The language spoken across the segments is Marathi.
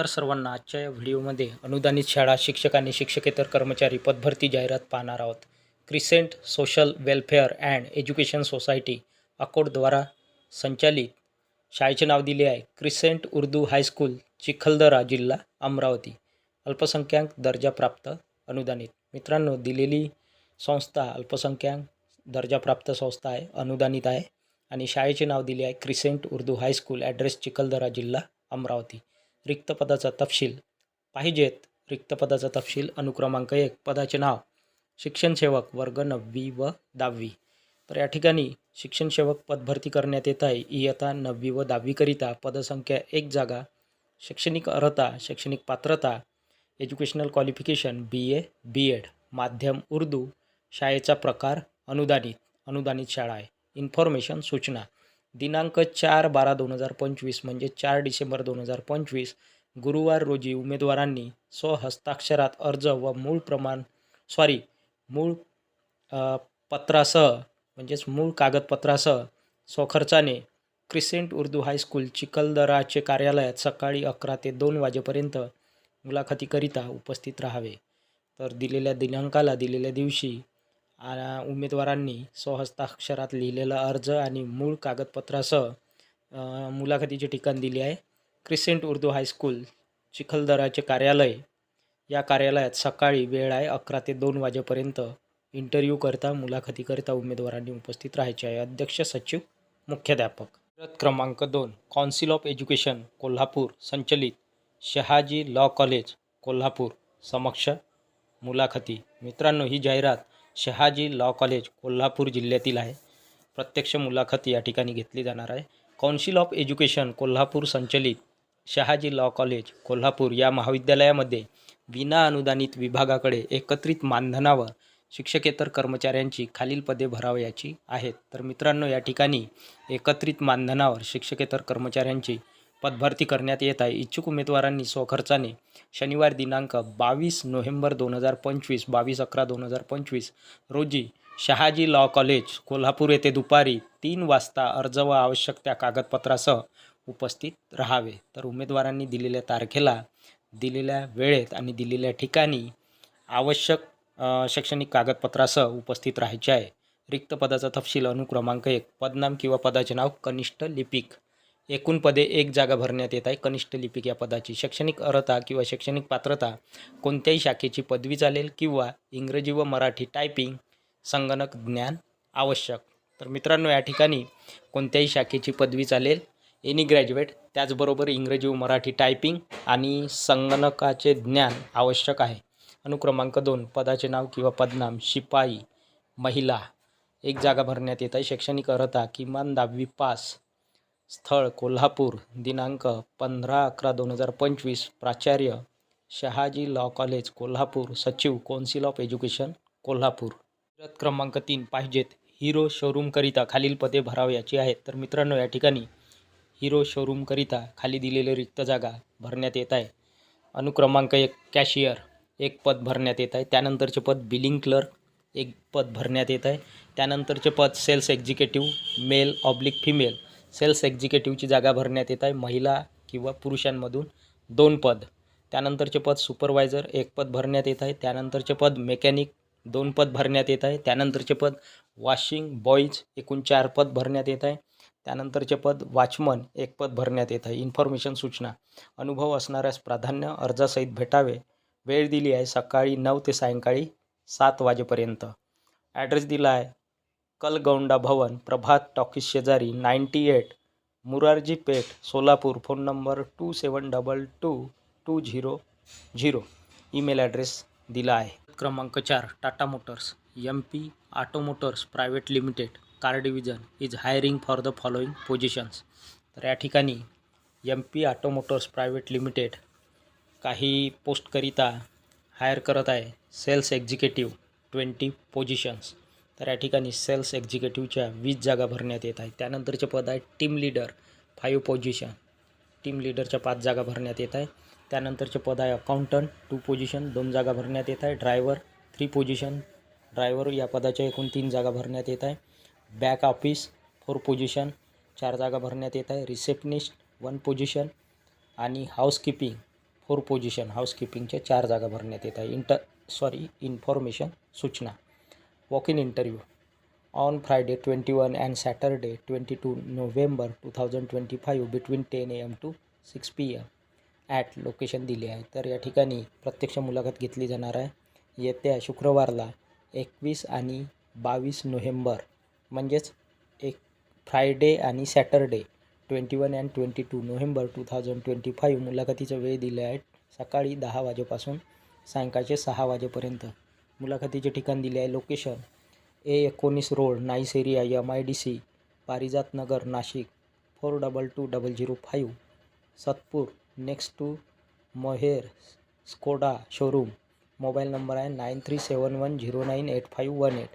नमस्कार सर्वांना आजच्या या व्हिडिओमध्ये अनुदानित शाळा शिक्षक आणि शिक्षकेतर कर्मचारी पदभरती जाहिरात पाहणार आहोत. Crescent social welfare and education society अकोटद्वारा संचालित शाळेचे नाव दिले आहे. क्रिसेंट उर्दू हायस्कूल चिखलदरा जिल्हा अमरावती. अल्पसंख्याक दर्जाप्राप्त अनुदानित. मित्रांनो दिलेली संस्था अल्पसंख्याक दर्जाप्राप्त संस्था आहे अनुदानित आहे. आणि शाळेचे नाव दिले आहे Crescent Urdu high school address Chikhaldara जिल्हा अमरावती. रिक्त पदाचा तपशील. पाहिजेत रिक्त पदाचा तपशील अनुक्रमांक एक पदाचे नाव. शिक्षणसेवक वर्ग नववी व दहावी. तर या ठिकाणी शिक्षणसेवक पदभरती करण्यात येत आहे. इयत्ता नववी व दहावीकरिता पदसंख्या एक जागा शैक्षणिक अर्हता शैक्षणिक पात्रता educational qualification B A B Ed माध्यम उर्दू शाळेचा प्रकार अनुदानित अनुदानित शाळा आहे. इन्फॉर्मेशन सूचना. दिनांक चार बारा दोन हजार पंचवीस म्हणजे चार डिसेंबर दोन हजार पंचवीस गुरुवार रोजी उमेदवारांनी स्वहस्ताक्षरात अर्ज व मूळ प्रमाण सॉरी मूळ पत्रासह म्हणजेच मूळ कागदपत्रासह स्वखर्चाने क्रिसेंट उर्दू हायस्कूल चिखलदराचे कार्यालयात सकाळी अकरा ते दोन वाजेपर्यंत मुलाखतीकरिता उपस्थित राहावे. तर दिलेल्या दिनांकाला दिलेल्या दिवशी उमेदवारांनी स्वहस्ताक्षरात लिहिलेला अर्ज आणि मूळ कागदपत्रासह मुलाखतीचे ठिकाण दिले आहे. क्रिसेंट उर्दू हायस्कूल चिखलदराचे कार्यालय. या कार्यालयात सकाळी वेळ आहे अकरा ते दोन वाजेपर्यंत. इंटरव्ह्यू करता मुलाखतीकरिता उमेदवारांनी उपस्थित राहायचे आहे. अध्यक्ष सचिव मुख्याध्यापक. क्रमांक दोन कौन्सिल ऑफ एज्युकेशन कोल्हापूर. संचलित शहाजी लॉ कॉलेज कोल्हापूर. समक्ष मुलाखती. मित्रांनो ही जाहिरात शहाजी लॉ कॉलेज कोल्हापूर जिल्ह्यातील आहे. प्रत्यक्ष मुलाखत या ठिकाणी घेतली जाणार आहे. कौन्सिल ऑफ एज्युकेशन कोल्हापूर संचलित शहाजी लॉ कॉलेज कोल्हापूर या महाविद्यालयामध्ये विना अनुदानित विभागाकडे एकत्रित मानधनावर शिक्षकेतर कर्मचाऱ्यांची खालील पदे भरावयाची आहेत. तर मित्रांनो या ठिकाणी एकत्रित मानधनावर शिक्षकेतर कर्मचाऱ्यांची पदभरती करण्यात येत आहे. इच्छुक उमेदवारांनी स्वखर्चाने शनिवार दिनांक बावीस नोव्हेंबर दोन हजार पंचवीस बावीस अकरा दोन हजार पंचवीस रोजी शहाजी लॉ कॉलेज कोल्हापूर येथे दुपारी तीन वाजता अर्ज व आवश्यक त्या कागदपत्रासह उपस्थित राहावे. तर उमेदवारांनी दिलेल्या तारखेला दिलेल्या वेळेत आणि दिलेल्या ठिकाणी आवश्यक शैक्षणिक कागदपत्रासह उपस्थित राहायचे आहे. रिक्त पदाचा तपशील अनुक्रमांक एक पदनाम किंवा पदाचे नाव कनिष्ठ लिपिक. एकूण पदे एक जागा भरण्यात येत आहे. कनिष्ठ लिपिक या पदाची शैक्षणिक अर्हता किंवा शैक्षणिक पात्रता कोणत्याही शाखेची पदवी चालेल किंवा इंग्रजी व मराठी टायपिंग संगणक ज्ञान आवश्यक. तर मित्रांनो या ठिकाणी कोणत्याही शाखेची पदवी चालेल. एनी ग्रॅज्युएट त्याचबरोबर इंग्रजी व मराठी टायपिंग आणि संगणकाचे ज्ञान आवश्यक आहे. अनुक्रमांक दोन पदाचे नाव किंवा पदनाम शिपाई महिला. एक जागा भरण्यात येत आहे. शैक्षणिक अर्हता किमान दहावी पास. स्थळ कोल्हापूर दिनांक पंधरा अकरा दोन हजार पंचवीस प्राचार्य शहाजी लॉ कॉलेज कोल्हापूर सचिव कौन्सिल ऑफ एज्युकेशन कोल्हापूर. प्रत क्रमांक तीन पाहिजेत हिरो शोरूमकरिता खालील पदे भरावयाची आहेत. तर मित्रांनो या ठिकाणी हिरो शोरूमकरिता खाली दिलेले रिक्त जागा भरण्यात येत आहे. अनुक्रमांक एक कॅशियर. एक पद भरण्यात येत आहे. त्यानंतरचे पद बिलिंग क्लर्क एक पद भरण्यात येत आहे. त्यानंतरचे पद sales executive male oblique female. Sales एक्झिक्युटिव्हची जागा भरण्यात येत आहे. महिला किंवा पुरुषांमधून दोन पद. त्यानंतरचे पद सुपरवायझर एक पद भरण्यात येत आहे. त्यानंतरचे पद मेकॅनिक दोन पद भरण्यात येत आहे. त्यानंतरचे पद वॉशिंग बॉईज एकूण चार पद भरण्यात येत आहे. त्यानंतरचे पद वॉचमन एक पद भरण्यात येत आहे. इन्फॉर्मेशन सूचना. अनुभव असणाऱ्यास प्राधान्य अर्जासहित भेटावे. वेळ दिली आहे सकाळी नऊ ते सायंकाळी सात वाजेपर्यंत. ॲड्रेस दिला आहे. कलगौंडा भवन प्रभात टॉकीज शेजारी ninety eight Murarji Peth Solapur. Phone number two seven double two two zero zero. Email address दिला आहे. क्रमांक चार Tata Motors M P Automotors private limited car division is hiring for the following positions. तर या ठिकाणी M P Automotors private limited काही पोस्टकरिता हायर करत आहे सेल्स एक्झिक्युटिव्ह ट्वेंटी पोझिशन्स. तर या ठिकाणी सेल्स एक्झिक्युटिव्हच्या वीस जागा भरण्यात येत आहे त्यानंतरचे पद आहे team leader five position. Team लीडरच्या पाच जागा भरण्यात येत आहे. त्यानंतरचे पद आहे अकाउंटंट टू पोझिशन दोन जागा भरण्यात येत आहे. Driver three position. ड्रायव्हर या पदाच्या एकूण तीन जागा भरण्यात येत आहे. Back office four position. चार जागा भरण्यात येत आहे. Receptionist one position. आणि हाऊसकीपिंग फोर पोझिशन. हाऊसकीपिंगच्या चार जागा भरण्यात येत आहे. इंटर सॉरी इन्फॉर्मेशन सूचना. Walk in interview on Friday twenty one and Saturday twenty two November two thousand twenty five between ten A M to six P M at location दिले आहे. तर या ठिकाणी प्रत्यक्ष मुलाखत घेतली जाणार आहे. येत्या शुक्रवारला एकवीस आणि बावीस नोव्हेंबर म्हणजेच एक फ्रायडे आणि Saturday twenty one and twenty two November two thousand twenty five मुलाखतीचा वेळ दिले आहे. सकाळी दहा वाजेपासून सायंकाळचे सहा वाजेपर्यंत मुलाखतीचे ठिकाण दिले आहे. लोकेशन ए एकोणीस road nice area M I D C Parijat Nagar Nashik four double two double zero five Satpur next to Moher Skoda showroom. Mobile number आहे nine three seven one zero nine eight five one eight.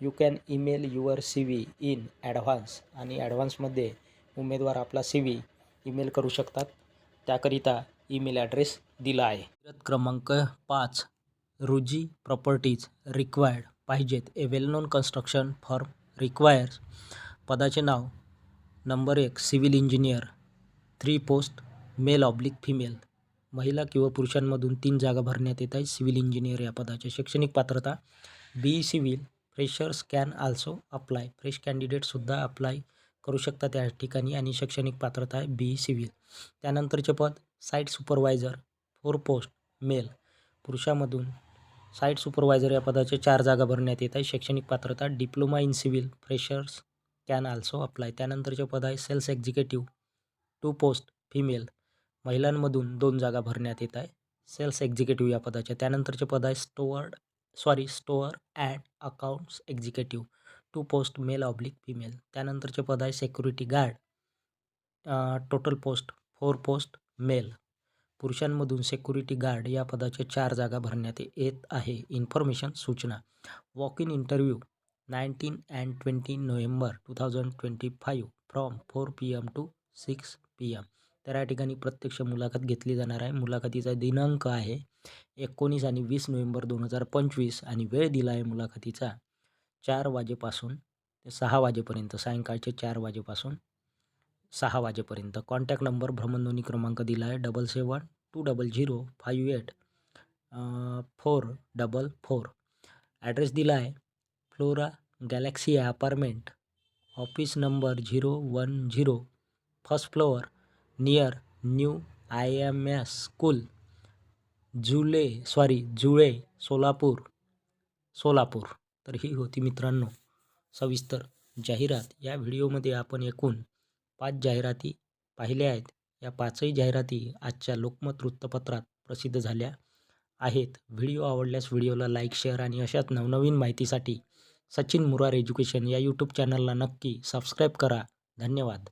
You can email your C V in advance आणि ॲडव्हान्समध्ये उमेदवार आपला सी व्ही ईमेल करू शकतात. त्याकरिता ईमेल ॲड्रेस दिला आहे. क्रमांक पाच रुजी प्रॉपर्टीज रिक्वायर्ड पाहिजेत. A well known construction firm requires पदाचे नाव नंबर एक civil engineer three post male oblique female. महिला किंवा पुरुषांमधून तीन जागा भरण्यात येत आहेत. सिव्हिल इंजिनियर या पदाचे शैक्षणिक पात्रता. B E civil freshers can also apply. Fresh कॅन्डिडेटसुद्धा apply करू शकतात या ठिकाणी आणि शैक्षणिक पात्रता आहे बी ई सिव्हिल. त्यानंतरचे पद site supervisor four post male. पुरुषामधून site supervisor या पदाचे चार जागा भरण्यात येत आहे. शैक्षणिक पात्रता diploma in civil freshers can also apply. त्यानंतरचे पद आहे sales executive two post female. महिलांमधून दोन जागा भरण्यात येत आहे. सेल्स एक्झिक्युटिव्ह या पदाच्या त्यानंतरचे पद आहे stored sorry store and accounts executive two post male oblique female. त्यानंतरचे पद आहे security guard total post four post male. पुरुषांमधून security guard या पदाच्या चार जागा भरण्यात येत आहे. इन्फॉर्मेशन सूचना. Walk in interview nineteen and twenty November two thousand twenty five from four P M to six P M तर या ठिकाणी प्रत्यक्ष मुलाखत घेतली जाणार आहे. मुलाखतीचा दिनांक आहे एकोणीस आणि वीस नोव्हेंबर दोन हजार पंचवीस आणि वेळ दिला आहे मुलाखतीचा चार वाजेपासून ते सहा वाजेपर्यंत सायंकाळचे चार वाजेपासून सहा वाजेपर्यंत. कॉन्टॅक्ट नंबर भ्रमणध्वनी क्रमांक दिला आहे double seven two double zero five eight four double four address दिला आहे Flora Galaxy apartment office number zero one zero first floor near new I M S school Jule sorry Jule Solapur Solapur. तर ही होती मित्रांनो सविस्तर जाहिरात. या व्हिडिओमध्ये आपण एकूण पाच जाहिराती पाहिल्या आहेत. या पाचही जाहिराती आजच्या लोकमत वृत्तपत्रात प्रसिद्ध झाल्या आहेत. व्हिडिओ आवडल्यास व्हिडिओला लाईक शेअर आणि अशाच नवनवीन माहितीसाठी सचिन मुरार एज्युकेशन या यूट्यूब चॅनलला नक्की सबस्क्राईब करा. धन्यवाद.